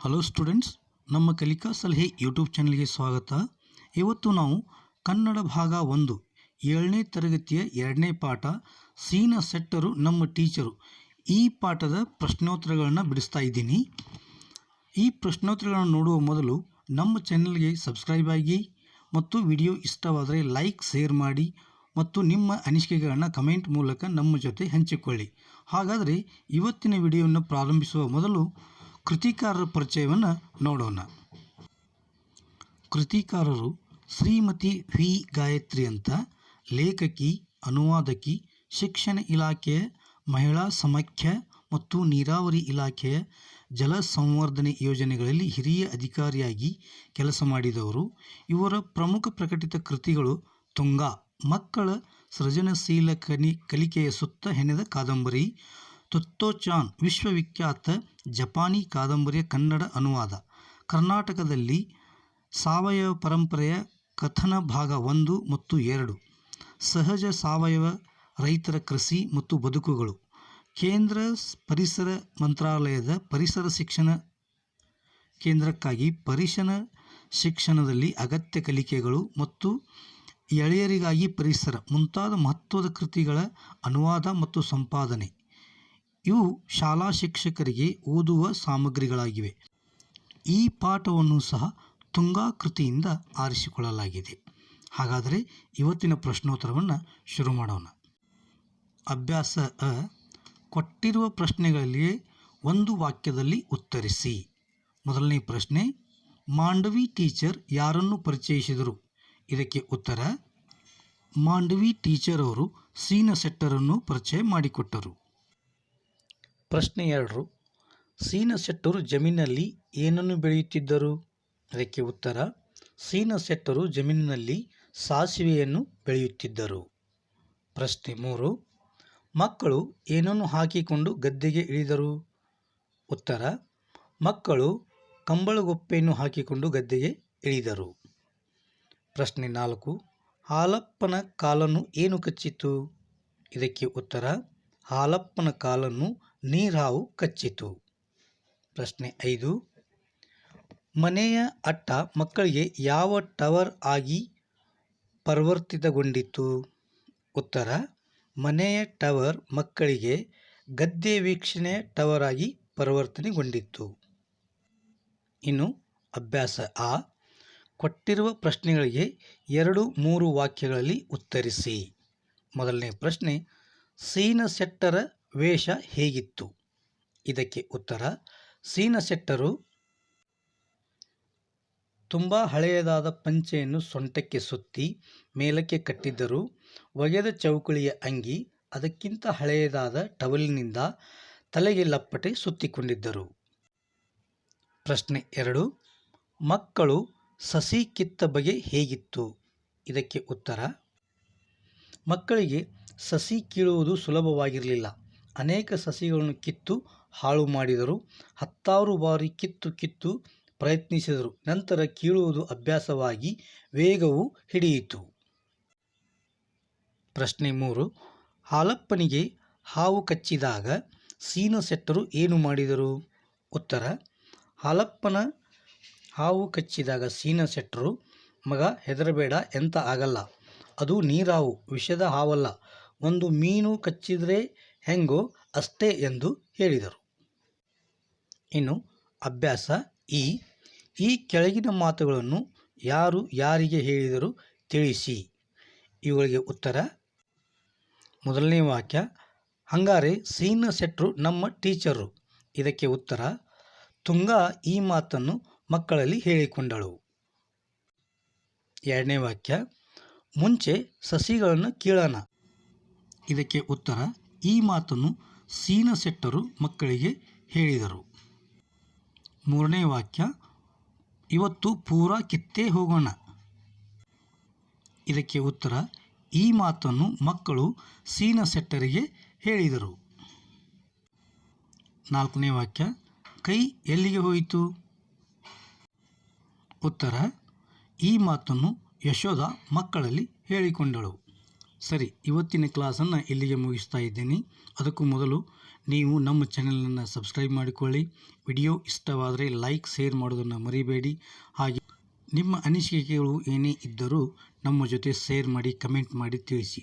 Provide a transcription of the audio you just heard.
Hello students ನಮ್ಮ ಕಲಿಕಾ ಸಲಹೆ ಯೂಟ್ಯೂಬ್ ಚಾನಲ್ಗೆ ಸ್ವಾಗತ. ಇವತ್ತು ನಾವು ಕನ್ನಡ ಭಾಗ ಒಂದು, ಏಳನೇ ತರಗತಿಯ ಎರಡನೇ ಪಾಠ, ಸೀನ ಸೆಟ್ಟರು ನಮ್ಮ ಟೀಚರು. ಈ ಪಾಠದ ಪ್ರಶ್ನೋತ್ತರಗಳನ್ನು ಬಿಡಿಸ್ತಾ ಇದ್ದೀನಿ. ಈ ಪ್ರಶ್ನೋತ್ತರಗಳನ್ನು ನೋಡುವ ಮೊದಲು ನಮ್ಮ ಚಾನಲ್ಗೆ ಸಬ್ಸ್ಕ್ರೈಬ್ ಆಗಿ ಮತ್ತು ವಿಡಿಯೋ ಇಷ್ಟವಾದರೆ ಲೈಕ್ ಶೇರ್ ಮಾಡಿ ಮತ್ತು ನಿಮ್ಮ ಅನಿಸಿಕೆಗಳನ್ನು ಕಮೆಂಟ್ ಮೂಲಕ ನಮ್ಮ ಜೊತೆ ಹಂಚಿಕೊಳ್ಳಿ. ಹಾಗಾದರೆ ಇವತ್ತಿನ ವಿಡಿಯೋವನ್ನು ಪ್ರಾರಂಭಿಸುವ ಮೊದಲು ಕೃತಿಕಾರರ ಪರಿಚಯವನ್ನು ನೋಡೋಣ. ಕೃತಿಕಾರರು ಶ್ರೀಮತಿ ವಿ. ಗಾಯತ್ರಿ ಅಂತ ಲೇಖಕಿ, ಅನುವಾದಕಿ, ಶಿಕ್ಷಣ ಇಲಾಖೆಯ ಮಹಿಳಾ ಸಮಾಖ್ಯ ಮತ್ತು ನೀರಾವರಿ ಇಲಾಖೆಯ ಜಲ ಸಂವರ್ಧನೆ ಯೋಜನೆಗಳಲ್ಲಿ ಹಿರಿಯ ಅಧಿಕಾರಿಯಾಗಿ ಕೆಲಸ ಮಾಡಿದವರು. ಇವರ ಪ್ರಮುಖ ಪ್ರಕಟಿತ ಕೃತಿಗಳು ತುಂಗಾ, ಮಕ್ಕಳ ಸೃಜನಶೀಲ ಕನಿ ಕಲಿಕೆಯ ಸುತ್ತ ಹೆಣೆದ ಕಾದಂಬರಿ ತೊತ್ತೋಚಾನ್ ವಿಶ್ವವಿಖ್ಯಾತ ಜಪಾನಿ ಕಾದಂಬರಿಯ ಕನ್ನಡ ಅನುವಾದ. ಕರ್ನಾಟಕದಲ್ಲಿ ಸಾವಯವ ಪರಂಪರೆಯ ಕಥನ ಭಾಗ ಒಂದು ಮತ್ತು ಎರಡು. ಸಹಜ ಸಾವಯವ ರೈತರ ಕೃಷಿ ಮತ್ತು ಬದುಕುಗಳು. ಕೇಂದ್ರ ಪರಿಸರ ಮಂತ್ರಾಲಯದ ಪರಿಸರ ಶಿಕ್ಷಣ ಕೇಂದ್ರಕ್ಕಾಗಿ ಪರಿಸರ ಶಿಕ್ಷಣದಲ್ಲಿ ಅಗತ್ಯ ಕಲಿಕೆಗಳು ಮತ್ತು ಎಳೆಯರಿಗಾಗಿ ಪರಿಸರ ಮುಂತಾದ ಮಹತ್ವದ ಕೃತಿಗಳ ಅನುವಾದ ಮತ್ತು ಸಂಪಾದನೆ. ಇವು ಶಾಲಾ ಶಿಕ್ಷಕರಿಗೆ ಓದುವ ಸಾಮಗ್ರಿಗಳಾಗಿವೆ. ಈ ಪಾಠವನ್ನು ಸಹ ತುಂಗಾ ಕೃತಿಯಿಂದ ಆರಿಸಿಕೊಳ್ಳಲಾಗಿದೆ. ಹಾಗಾದರೆ ಇವತ್ತಿನ ಪ್ರಶ್ನೋತ್ತರವನ್ನು ಶುರು ಮಾಡೋಣ. ಅಭ್ಯಾಸ ಅ, ಕೊಟ್ಟಿರುವ ಪ್ರಶ್ನೆಗಳಲ್ಲಿಯೇ ಒಂದು ವಾಕ್ಯದಲ್ಲಿ ಉತ್ತರಿಸಿ. ಮೊದಲನೇ ಪ್ರಶ್ನೆ, ಮಾಂಡವಿ ಟೀಚರ್ ಯಾರನ್ನು ಪರಿಚಯಿಸಿದರು? ಇದಕ್ಕೆ ಉತ್ತರ, ಮಾಂಡವಿ ಟೀಚರ್ ಅವರು ಸೀನ ಸೆಟ್ಟರನ್ನು ಪರಿಚಯ ಮಾಡಿಕೊಟ್ಟರು. ಪ್ರಶ್ನೆ ಎರಡು. ಸೀನ ಶೆಟ್ಟರು ಜಮೀನಿನಲ್ಲಿ ಏನನ್ನು ಬೆಳೆಯುತ್ತಿದ್ದರು? ಅದಕ್ಕೆ ಉತ್ತರ ಸೀನ ಶೆಟ್ಟರು ಜಮೀನಿನಲ್ಲಿ ಸಾಸಿವೆಯನ್ನು ಬೆಳೆಯುತ್ತಿದ್ದರು. ಪ್ರಶ್ನೆ ಮೂರು, ಮಕ್ಕಳು ಏನನ್ನು ಹಾಕಿಕೊಂಡು ಗದ್ದೆಗೆ ಇಳಿದರು? ಉತ್ತರ, ಮಕ್ಕಳು ಕಂಬಳಗೊಪ್ಪೆಯನ್ನು ಹಾಕಿಕೊಂಡು ಗದ್ದೆಗೆ ಇಳಿದರು. ಪ್ರಶ್ನೆ ನಾಲ್ಕು, ಹಾಲಪ್ಪನ ಕಾಲನ್ನು ಏನು ಕಚ್ಚಿತು ಇದಕ್ಕೆ ಉತ್ತರ, ಹಾಲಪ್ಪನ ಕಾಲನ್ನು ನೀರಾವು ಕಚ್ಚಿತು. ಪ್ರಶ್ನೆ ಐದು. ಮನೆಯ ಅಟ್ಟ ಮಕ್ಕಳಿಗೆ ಯಾವ ಟವರ್ ಆಗಿ ಪರಿವರ್ತಿತಗೊಂಡಿತು? ಉತ್ತರ, ಮನೆಯ ಟವರ್ ಮಕ್ಕಳಿಗೆ ಗದ್ದೆ ವೀಕ್ಷಣೆ ಟವರ್ ಆಗಿ ಪರಿವರ್ತನೆಗೊಂಡಿತ್ತು. ಇನ್ನು ಅಭ್ಯಾಸ ಆ. ಕೊಟ್ಟಿರುವ ಪ್ರಶ್ನೆಗಳಿಗೆ ಎರಡು ಮೂರು ವಾಕ್ಯಗಳಲ್ಲಿ ಉತ್ತರಿಸಿ. ಮೊದಲನೇ ಪ್ರಶ್ನೆ, ಸೀನ ಸೆಟ್ಟರ ವೇಷ ಹೇಗಿತ್ತು? ಇದಕ್ಕೆ ಉತ್ತರ, ಸೀನ ಸೆಟ್ಟರು ತುಂಬ ಹಳೆಯದಾದ ಪಂಚೆಯನ್ನು ಸೊಂಟಕ್ಕೆ ಸುತ್ತಿ ಮೇಲಕ್ಕೆ ಕಟ್ಟಿದ್ದರು. ಒಗೆದ ಚೌಕಳಿಯ ಅಂಗಿ ಅದಕ್ಕಿಂತ ಹಳೆಯದಾದ ಟವಲಿನಿಂದ ತಲೆಗೆ ಲಪ್ಪಟೆ ಸುತ್ತಿಕೊಂಡಿದ್ದರು. ಪ್ರಶ್ನೆ ಎರಡು, ಮಕ್ಕಳು ಸಸಿ ಕಿತ್ತ ಬಗೆ ಹೇಗಿತ್ತು? ಇದಕ್ಕೆ ಉತ್ತರ, ಮಕ್ಕಳಿಗೆ ಸಸಿ ಕೀಳುವುದು ಸುಲಭವಾಗಿರಲಿಲ್ಲ. ಅನೇಕ ಸಸಿಗಳನ್ನು ಕಿತ್ತು ಹಾಳು ಮಾಡಿದರು. ಹತ್ತಾರು ಬಾರಿ ಕಿತ್ತು ಕಿತ್ತು ಪ್ರಯತ್ನಿಸಿದರು. ನಂತರ ಕೀಳುವುದು ಅಭ್ಯಾಸವಾಗಿ ವೇಗವು ಹಿಡಿಯಿತು. ಪ್ರಶ್ನೆ ಮೂರು. ಹಾಲಪ್ಪನಿಗೆ ಹಾವು ಕಚ್ಚಿದಾಗ ಸೀನ ಸೆಟ್ಟರು ಏನು ಮಾಡಿದರು? ಉತ್ತರ. ಹಾಲಪ್ಪನ ಹಾವು ಕಚ್ಚಿದಾಗ ಸೀನ ಸೆಟ್ಟರು, ಮಗ, ಹೆದರಬೇಡ, ಎಂತ ಆಗಲ್ಲ. ಅದು ನೀರಾವು, ವಿಷದ ಹಾವಲ್ಲ. ಒಂದು ಮೀನು ಕಚ್ಚಿದರೆ ಹೆಂಗೋ ಅಷ್ಟೇ ಎಂದು ಹೇಳಿದರು. ಇನ್ನು ಅಭ್ಯಾಸ ಈ. ಈ ಕೆಳಗಿನ ಮಾತುಗಳನ್ನು ಯಾರು ಯಾರಿಗೆ ಹೇಳಿದರು ತಿಳಿಸಿ. ಇವುಗಳಿಗೆ ಉತ್ತರ. ಮೊದಲನೇ ವಾಕ್ಯ, ಹಂಗಾರೆ ಸೀನ ಸೆಟ್ರು ನಮ್ಮ ಟೀಚರು. ಇದಕ್ಕೆ ಉತ್ತರ, ತುಂಗಾ ಈ ಮಾತನ್ನು ಮಕ್ಕಳಲ್ಲಿ ಹೇಳಿಕೊಂಡಳು. ಎರಡನೇ ವಾಕ್ಯ, ಮುಂಚೆ ಸಸಿಗಳನ್ನು ಕೀಳೋಣ. ಇದಕ್ಕೆ ಉತ್ತರ ಈ ಮಾತನ್ನು ಸೀನ ಸೆಟ್ಟರು ಮಕ್ಕಳಿಗೆ ಹೇಳಿದರು. ಮೂರನೇ ವಾಕ್ಯ, ಇವತ್ತು ಪೂರ ಕಿತ್ತೇ ಹೋಗೋಣ. ಇದಕ್ಕೆ ಉತ್ತರ, ಈ ಮಾತನ್ನು ಮಕ್ಕಳು ಸೀನ ಸೆಟ್ಟರಿಗೆ ಹೇಳಿದರು. ನಾಲ್ಕನೇ ವಾಕ್ಯ, ಕೈ ಎಲ್ಲಿಗೆ ಹೋಯಿತು? ಉತ್ತರ, ಈ ಮಾತನ್ನು ಯಶೋಧ ಮಕ್ಕಳಲ್ಲಿ ಹೇಳಿಕೊಂಡಳು. ಸರಿ, ಇವತ್ತಿನ ಕ್ಲಾಸನ್ನು ಇಲ್ಲಿಗೆ ಮುಗಿಸ್ತಾ ಇದ್ದೀನಿ. ಅದಕ್ಕೂ ಮೊದಲು ನೀವು ನಮ್ಮ ಚಾನೆಲನ್ನು ಸಬ್ಸ್ಕ್ರೈಬ್ ಮಾಡಿಕೊಳ್ಳಿ. ವಿಡಿಯೋ ಇಷ್ಟವಾದರೆ ಲೈಕ್, ಶೇರ್ ಮಾಡೋದನ್ನು ಮರಿಬೇಡಿ. ಹಾಗೆ ನಿಮ್ಮ ಅನಿಸಿಕೆಗಳು ಏನೇ ಇದ್ದರೂ ನಮ್ಮ ಜೊತೆ ಶೇರ್ ಮಾಡಿ, ಕಮೆಂಟ್ ಮಾಡಿ ತಿಳಿಸಿ.